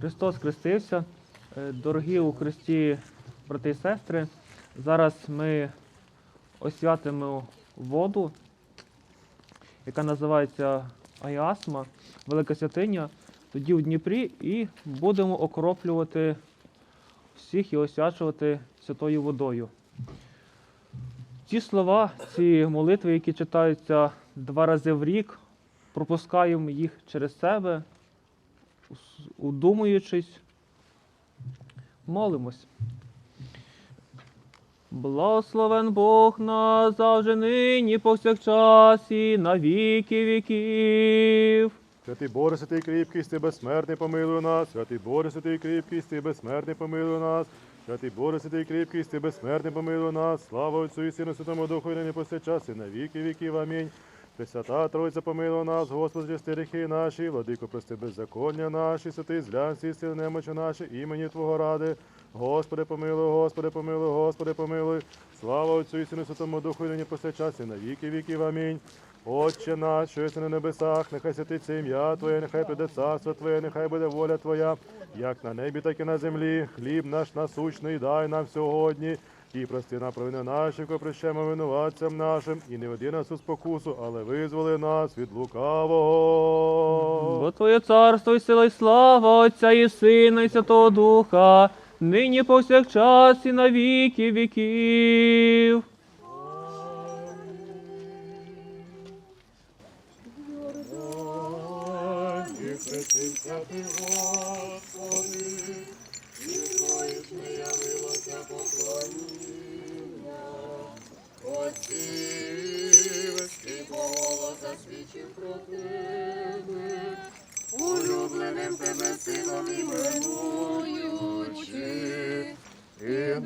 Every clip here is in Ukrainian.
Христос хрестився. Е, Дорогі у Христі брати і сестри, зараз ми освятимо воду, яка називається Айасма, Велика Святиня, тоді в Дніпрі, і будемо окроплювати всіх і освячувати святою водою. Ці слова, ці молитви, які читаються два рази в рік, пропускаємо їх через себе, удумуючись, молимось. Благословен Бог нас завжди нині повсякчас і на віки віків. Святий Боже, святий кріпкий, ти безсмертний, помилуй нас. Святий Боже, святий кріпкий, ти безсмертний, помилуй нас. Святий Боже, святий кріпкий, ти безсмертний, помилуй нас. Слава Отцю і Сину, Святому Духу, і нині повсякчас, і на віки віків. Амінь. Пресвята Тройця помилуй нас, Господи, чисти гріхи наші, владико, прости беззаконня наші, святий злян, сісти немочі наші, імені Твого ради. Господи, помилуй, Господи, помилуй, Господи, помилуй. Слава Отцю і Сину, Святому Духу, і нині повсякчас, і на віки віків. Амінь. Отче наш, що єси на небесах, нехай святиться ім'я Твоє, нехай прийде царство Твоє, нехай буде воля Твоя, як на небі, так і на землі. Хліб наш насущний дай нам сьогодні. І прости нам провини наші, ко прощаємо винуватцям нашим, і не веди нас у спокусу, але визволи нас від лукавого. Бо Твоє царство і сила і слава Отця і Сина і Святого Духа, нині повсякчас і на віки віків. І хрестився ти, Господи, і твоїх не явилося поклоніння. Отцівський голос засвідчив про тебе, улюбленим тебе сином іменуючи, і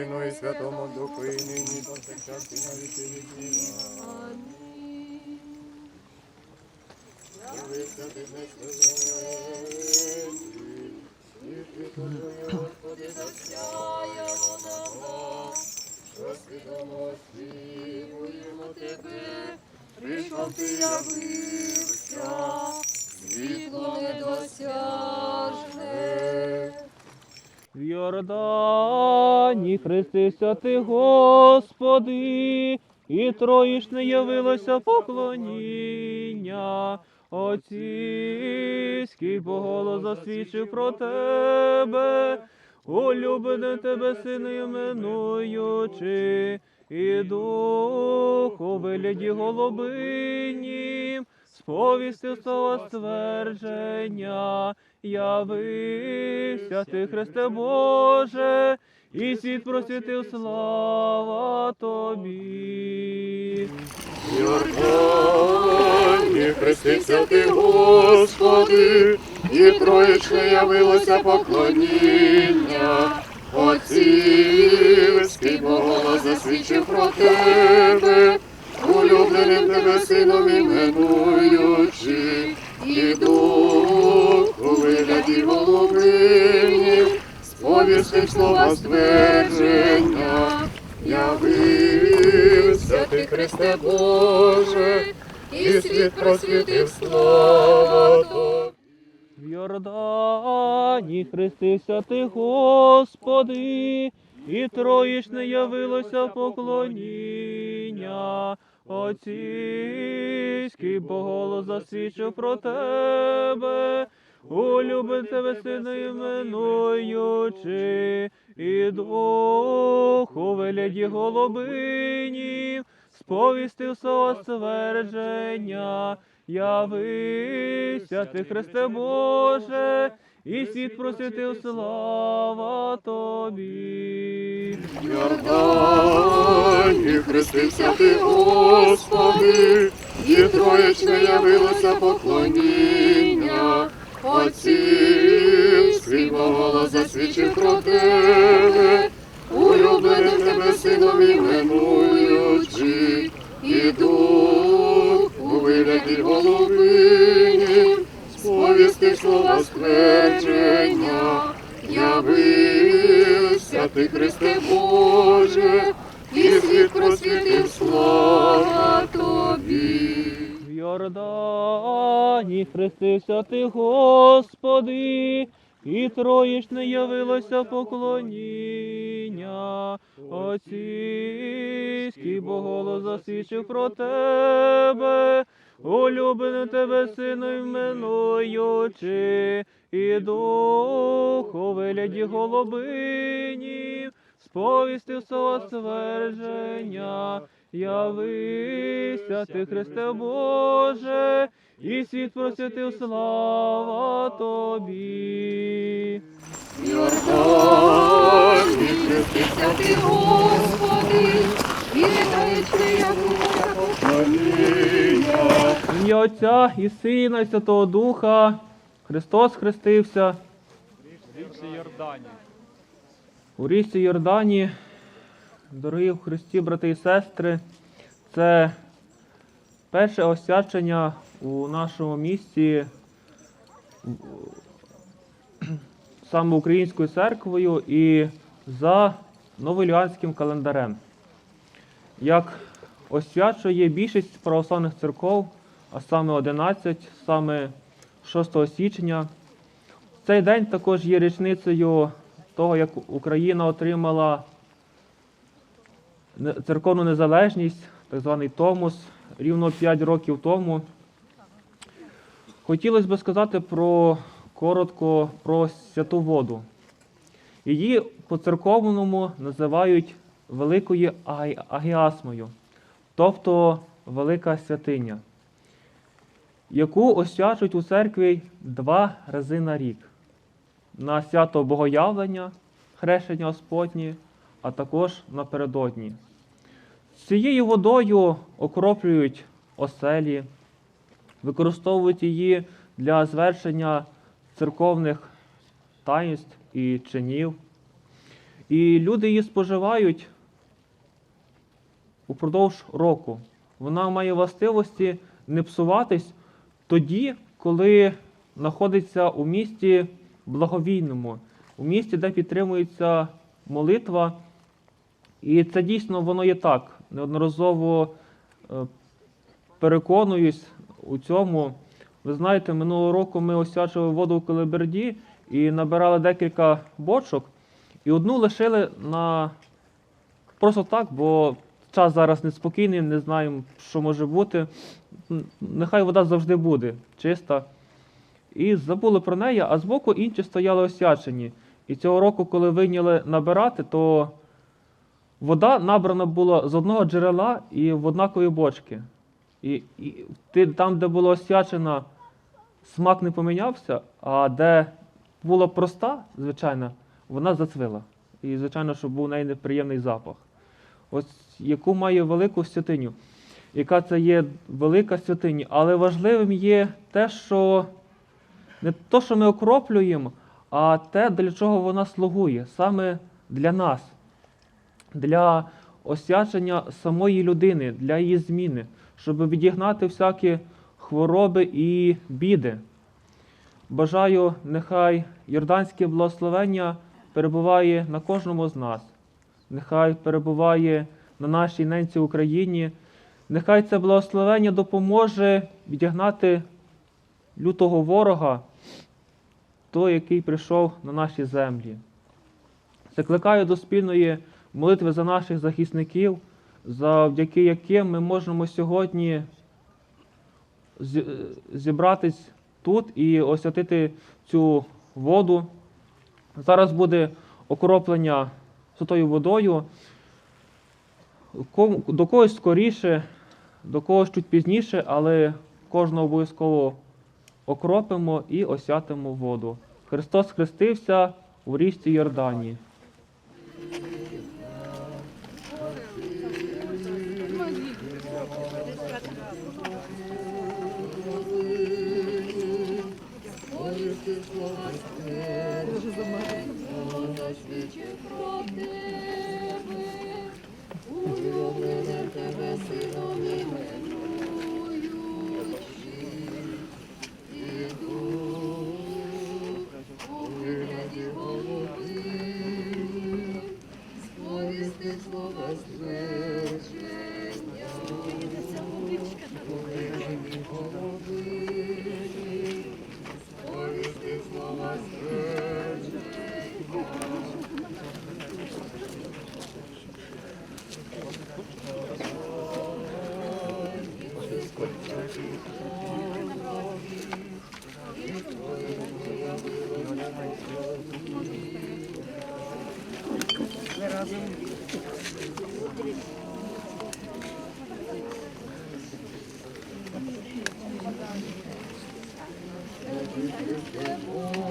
Сину і Святому Духу, і нині повсякчас і на віки віків. Явився ти безсмертний, і Твоє, Господи, засяяло на нас, що свідомо співуємо прийшов ти явився, світло недосяжне. В Йордані хрестився ти, Господи, і троїшне явилося поклоніння. Отцівський поголос засвідчив про тебе, улюблене тебе, сину іменуючи, і дух у вигляді голубині, сповістив слова ствердження, явився ти, Христе Боже, і світ просвітив слава тобі. Йордані хрестився ти, Господи, і троїчне явилося поклоніння. Отцівський голос засвідчив про тебе, улюбленим тебе сином іменуючи, і дух у вигляді голубині, сповістив слова ствердження. Явився ти, Христе Боже, і світ просвітив слава Тобі. В Йордані хрестився ти, Господи, і троїшне явилося поклоніння. Отцівський поголос засвідчив про тебе, улюбен тебе, сина іменуючи, і дух у вигляді сповістив слова ствердження, явився ти, Христе Боже, і світ просвітив слава тобі. Йордані хрестився ти, Господи, і троєчне явилося поклоніння. Отцівський голос засвідчив про тебе, улюбленим тебе сином іменую, Святий Дух у вигляді голубині, сповісти слова ствердження, явився ти, Христе Боже, і світ просвітив слава Тобі. Йордані хрестився ти, Господи, і троїшне явилося поклоніння. Отцівський бо голос засвідчив про тебе, улюблене тебе, сину, іменуючи, і духу вигляді голубині, сповістив свого ствердження. Явися ти, Христе Боже, і світ просвятив слава Тобі. В Йордані ти, Господи, і вітаючи, як поклоніння. Ім'я Отця і Сина, і Святого Духа. Христос хрестився. У річці Йордані, дорогі в Христі, брати і сестри, це перше освячення у нашому місті саме українською церквою і за новоіліанським календарем. Як освячує більшість православних церков, а саме 11, саме 6 січня. Цей день також є річницею того, як Україна отримала церковну незалежність, так званий Томос, рівно 5 років тому. Хотілося б сказати про коротко про святу воду. Її по церковному називають Великою Агіасмою, тобто Велика святиня, яку освячують у церкві два рази на рік на свято Богоявлення, хрещення Господнє, а також напередодні. Цією водою окроплюють оселі, використовують її для звершення церковних таїнств і чинів. І люди її споживають упродовж року. Вона має властивості не псуватись тоді, коли знаходиться у місті благовійному, у місті, де підтримується молитва. І це дійсно воно є так. Неодноразово е, переконуюсь у цьому. Ви знаєте, минулого року ми освячували воду в Келеберді і набирали декілька бочок, і одну лишили на просто так, бо час зараз неспокійний, не знаємо, що може бути. Нехай вода завжди буде чиста. І забули про неї, а збоку інші стояли освячені. І цього року, коли вийняли набирати, то вода набрана була з одного джерела і в однакові бочки. І, і ти, там, де було освячено, смак не помінявся, а де була проста, звичайно, вона зацвила. І, звичайно, що був у неї неприємний запах. Ось яку має велику святиню, яка це є велика святиня, але важливим є те, що не то, що ми окроплюємо, а те, для чого вона слугує, саме для нас, для освячення самої людини, для її зміни, щоб відігнати всякі хвороби і біди. Бажаю, нехай Йорданське благословення перебуває на кожному з нас, нехай перебуває на нашій ненці Україні, нехай це благословення допоможе відігнати лютого ворога, той, який прийшов на наші землі. Закликаю до спільної молитви за наших захисників, завдяки яким ми можемо сьогодні зібратись тут і освятити цю воду. Зараз буде окроплення святою водою. До когось скоріше, до когось чуть пізніше, але кожного обов'язково окропимо і освятимо воду. Христос хрестився у річці Йордані. で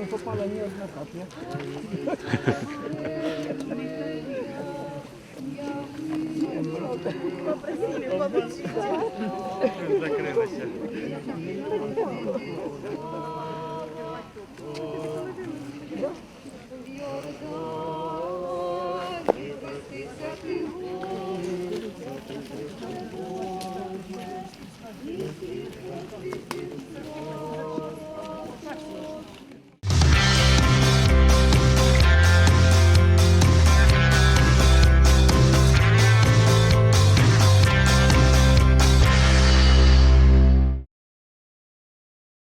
Ну, не попала ни одна капля. Закрилася. Закрилася.